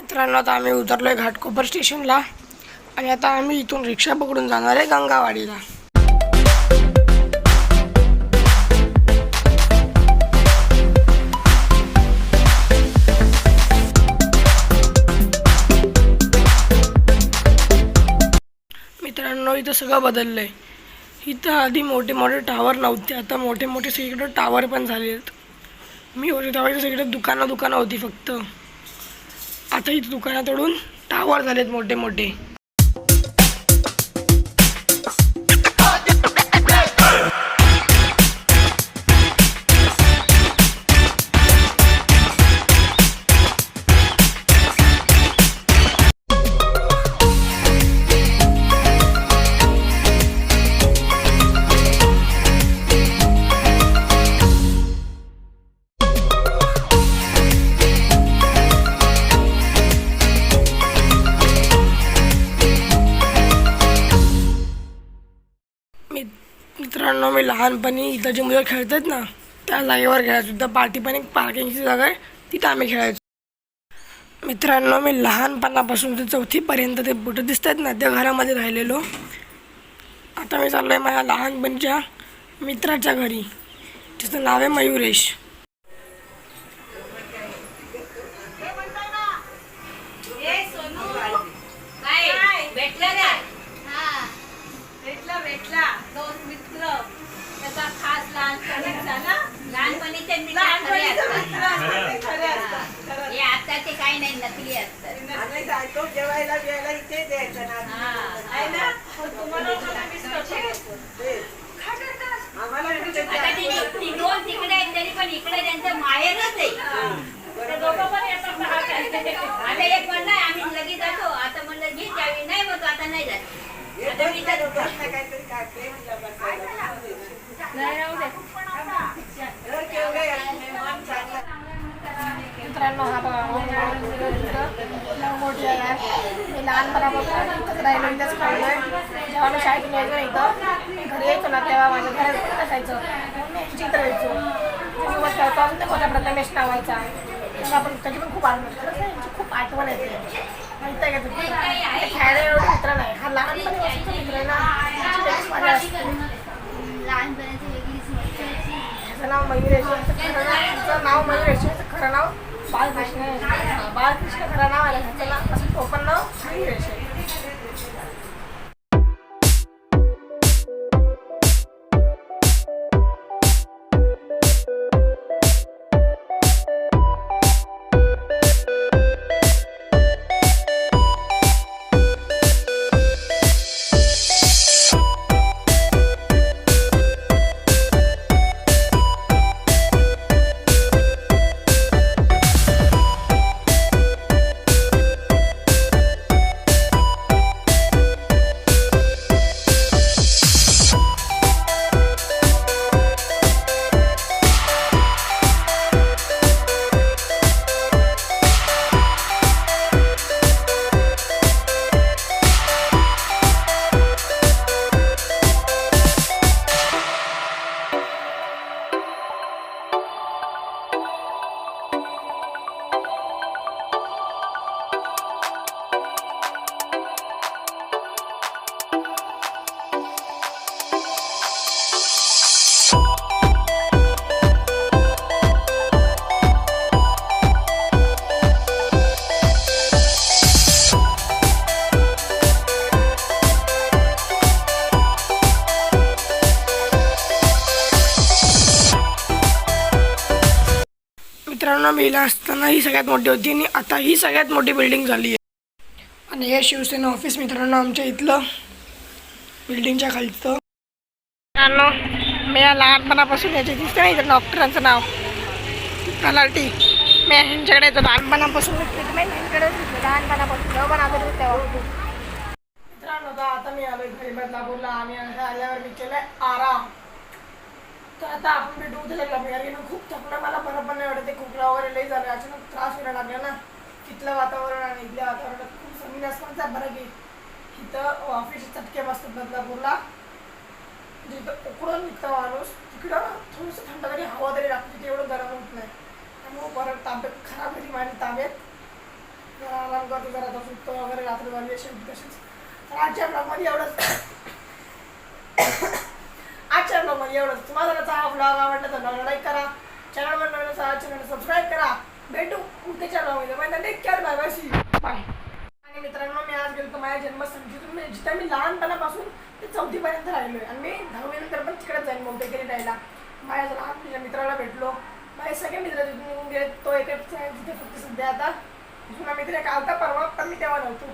मित्रांनो आता आम्ही उतरलो आहे घाटकोपर स्टेशनला. आणि आता आम्ही इथून रिक्षा पकडून जाणार आहे गंगावाडीला. मित्रांनो इथं सगळं बदललं आहे इथं आधी मोठे मोठे टावर नव्हते आता मोठे मोठे सगळीकडे टावर पण झाले आहेत मी होते तेव्हा इथं सगळीकडे दुकानं दुकानं होती फक्त. आता इथं दुकानात तोडून टावर झालेत मोठे मोठे. मित्रांनो मी लहानपणी इथं जे मुलं खेळतात ना त्या जागेवर खेळायचो. इथं पार्टी पण एक पार्किंगची जागा आहे तिथं आम्ही खेळायचो. मित्रांनो मी लहानपणापासून ते चौथीपर्यंत ते बुटं दिसतात ना त्या घरामध्ये राहिलेलो. आता मी चाललो आहे माझ्या लहानपणीच्या मित्राच्या घरी. तिचं नाव आहे मयुरेश. जायचो जेवायला बिवायला इथे द्यायचं ना. आहे ना? तेच. आम्हाला पण इकडे त्यांचं माहेरच आहे. ते दोघं पण येतात. ना, काय. आता एक म्हणलं आम्ही लगेच जातो. आता म्हणलं घे त्यावेळी नाही होतो आता नाही जात. काहीतरी काढते. मित्रांनो हा बघा आहे मी लहानपणापासून इथंच राहिलो इथंच काढलोय जेव्हा मी शाळेतून यायचो ना इथं मी घरी यायचो ना तेव्हा माझ्या घरात असायचं मी चित्र यायचो. त्याच्यासोबत करतो अजून ते मोठ्या प्रथमेश नावायचा तेव्हा आपण त्याची पण खूप आठवण खूप आठवण येते. माहिती आहे का खेळायला एवढं मित्र नाही. हा लहानपणापासूनचा मित्र आहे ना. त्याची वेगळीच असते. त्याचं नाव मयुरेश खरं नाव नाव मयुरेश खरं नाव बालकृष्ण बालकृष्ण हा, बाळकृष्ण खरं नाव आहे त्याचं असं टोपण नाव. मयुरेश मित्रांनो महिला असताना ही सगळ्यात मोठी होती आणि आता ही सगळ्यात मोठी बिल्डिंग झाली आहे. आणि हे शिवसेना ऑफिस मित्रांनो आमच्या इथलं बिल्डिंगच्या खालचं. मित्रांनो मी या लहानपणापासून याचे दिसतं नाही डॉक्टरांचं नाव. तलाठी मी ह्यांच्याकडे येतो लहानपणापासून ट्रीटमेंट ह्यांच्याकडे लहानपणापासून जेव्हा पण आलो तेव्हा. मित्रांनो आता मी आलो घरी बदलापूरला आणि आल्यावर मी केलंय आराम. तर आता आपण भेटू उद्या लागला मी खूप थकलं मला आता ते खोकला वगैरे लई झालं. अचानक त्रास व्हायला लागला ना. तिथलं वातावरण आणि इथल्या वातावरणात खूप जमीन असमानचा बरं की इथं ऑफिस चटके बसतात बदलापूरला जिथं म्हणजे उकडून निघतं माणूस. तिकडं थोडंसं थंड तरी हवा तरी लागते तिथे एवढं गरम होत नाही. त्यामुळं परत ताब्यात खराब होती माझी ताब्यात. जरा आराम करतो जरा आता सुटतो वगैरे रात्री वाली शेवटी तसेच तर आजच्या ब्लॉगमध्ये एवढंच. आजच्या ब्लॉगमध्ये एवढंच. तुम्हाला जर हा ब्लॉग आवडला तर लाईक करा. चॅनलवर नवीन असा चॅनल सबस्क्राईब करा. भेटू उद्याच्या ब्लॉगमध्ये bye take care bye bye see bye आणि मित्रांनो मी आज गेलो माझ्या जन्मस्थळी म्हणजे जिथून मी जिथे मी लहानपणापासून ते चौथीपर्यंत राहिलोय. आणि मी दहावीनंतर पण तिकडे जाईन मोठेकरी राहायला माझ्या लहान तुझ्या मित्राला भेटलो. माझे सगळे मित्र तिथून निघून गेले. तो एकच आहे फक्त सध्या आता. जुना मित्र एक आलता परवा पण मी तेव्हा नव्हतो.